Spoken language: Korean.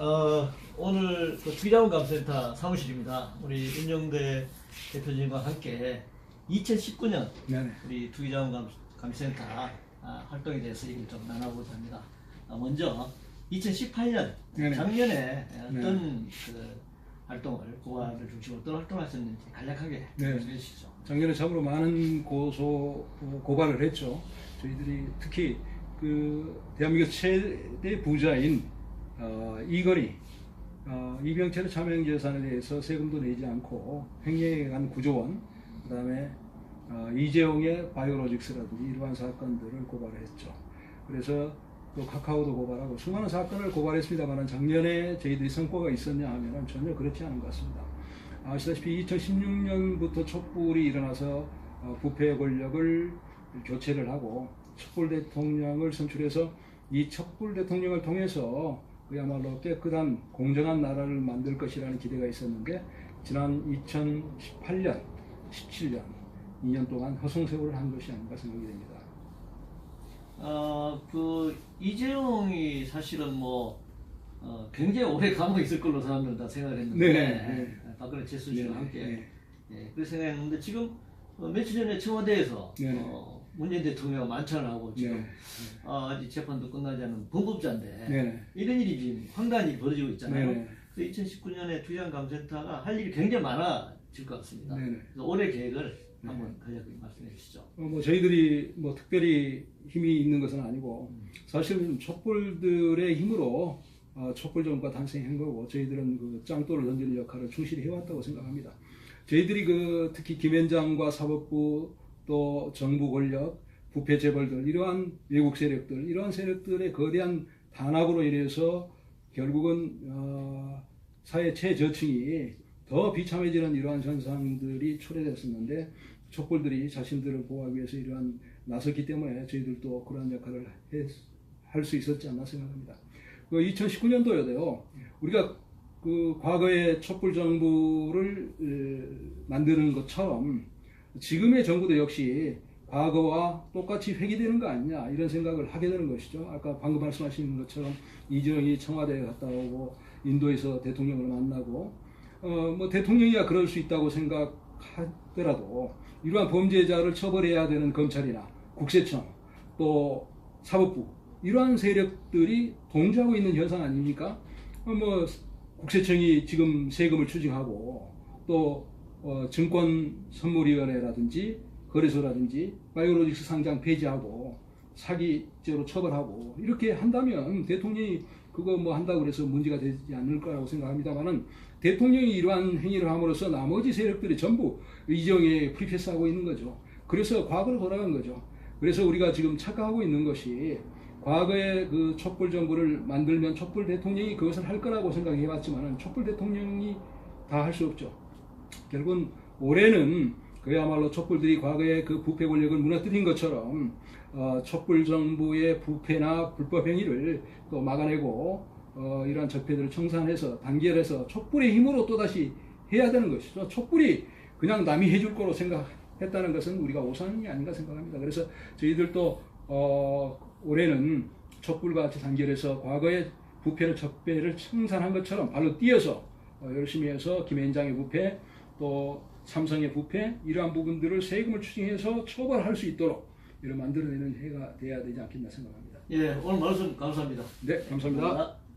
어, 오늘 그 투기자원 감센터 사무실입니다. 우리 윤영대 대표님과 함께 2019년 네네. 우리 투기자원감센터 아, 활동에 대해서 얘기를 좀 나눠보자 합니다. 아, 먼저 2018년 네네. 작년에 어떤 그 활동을 고발을 중심으로 어떤 활동을 하셨는지 간략하게 네. 말씀해 주시죠. 작년에 참으로 많은 고소 어, 고발을 했죠. 저희들이 특히 그 대한민국 최대 부자인 어, 이건희 어, 이병철의 차명 재산에 대해서 세금도 내지 않고 횡령한 구조원 그 다음에 어, 이재용의 바이오로직스라든지 이러한 사건들을 고발했죠. 그래서 또 카카오도 고발하고 수많은 사건을 고발했습니다만 작년에 저희들이 성과가 있었냐 하면 전혀 그렇지 않은 것 같습니다. 아시다시피 2016년부터 촛불이 일어나서 어, 부패 권력을 교체를 하고 촛불 대통령을 선출해서 이 촛불 대통령을 통해서 그야말로 깨끗한 공정한 나라를 만들 것이라는 기대가 있었는데 지난 2018년, 17년, 2년 동안 허송세월을 한 것이 아닌가 생각이 됩니다. 어, 그 이재용이 사실은 뭐 어, 굉장히 오래 감옥에 있을 걸로 사람들은 다 생각을 했는데 네, 네. 박근혜 최순 씨와 네, 함께 네. 예, 그렇게 생각했는데 지금 어, 며칠 전에 청와대에서 네. 어, 문재인 대통령 만찬을 하고 지금 네. 어, 아직 재판도 끝나지 않은 범법자인데 네. 이런 일이 지금 황당한 일이 벌어지고 있잖아요. 네. 그래서 2019년에 투자감센터가 할 일이 굉장히 많아질 것 같습니다. 네. 그래서 올해 계획을 한번 간략하게 말씀해 주시죠. 어, 뭐 저희들이 뭐 특별히 힘이 있는 것은 아니고 사실은 촛불들의 힘으로 어, 촛불 정부가 탄생한 거고 저희들은 그 짱돌을 던지는 역할을 충실히 해왔다고 생각합니다. 저희들이 그 특히 김현장과 사법부 또 정부 권력, 부패 재벌들 이러한 외국 세력들 이러한 세력들의 거대한 단합으로 인해서 결국은 어, 사회 최저층이 더 비참해지는 이러한 현상들이 초래됐었는데 촛불들이 자신들을 보호하기 위해서 이러한 나섰기 때문에 저희들도 그러한 역할을 할 수 있었지 않나 생각합니다. 그 2019년도에도요, 우리가 그 과거의 촛불 정부를 에, 만드는 것처럼 지금의 정부도 역시 과거와 똑같이 회귀되는 거 아니냐 이런 생각을 하게 되는 것이죠. 아까 방금 말씀하신 것처럼 이재용이 청와대에 갔다 오고 인도에서 대통령을 만나고 어 뭐 대통령이야 그럴 수 있다고 생각하더라도 이러한 범죄자를 처벌해야 되는 검찰이나 국세청 또 사법부 이러한 세력들이 동조하고 있는 현상 아닙니까? 어, 뭐 국세청이 지금 세금을 추징하고 또 어, 증권선물위원회라든지 거래소라든지 바이오로직스 상장 폐지하고 사기죄로 처벌하고 이렇게 한다면 대통령이 그거 뭐 한다고 그래서 문제가 되지 않을 거라고 생각합니다만은 대통령이 이러한 행위를 함으로써 나머지 세력들이 전부 이정에 프리패스하고 있는 거죠. 그래서 과거로 돌아간 거죠. 그래서 우리가 지금 착각하고 있는 것이 과거에 그 촛불 정부를 만들면 촛불 대통령이 그것을 할 거라고 생각해 봤지만은 촛불 대통령이 다 할 수 없죠. 결국은 올해는 그야말로 촛불들이 과거에 그 부패 권력을 무너뜨린 것처럼 어, 촛불 정부의 부패나 불법 행위를 또 막아내고 어, 이러한 적폐들을 청산해서 단결해서 촛불의 힘으로 또다시 해야 되는 것이죠. 촛불이 그냥 남이 해줄 거로 생각했다는 것은 우리가 오산이 아닌가 생각합니다. 그래서 저희들도 어, 올해는 촛불과 같이 단결해서 과거의 부패를 적폐를 청산한 것처럼 발로 뛰어서 어, 열심히 해서 김현장의 부패 또 삼성의 부패 이러한 부분들을 세금을 추징해서 처벌할 수 있도록 이런 만들어내는 해가 돼야 되지 않겠나 생각합니다. 예, 오늘 말씀 감사합니다. 네, 감사합니다. 감사합니다.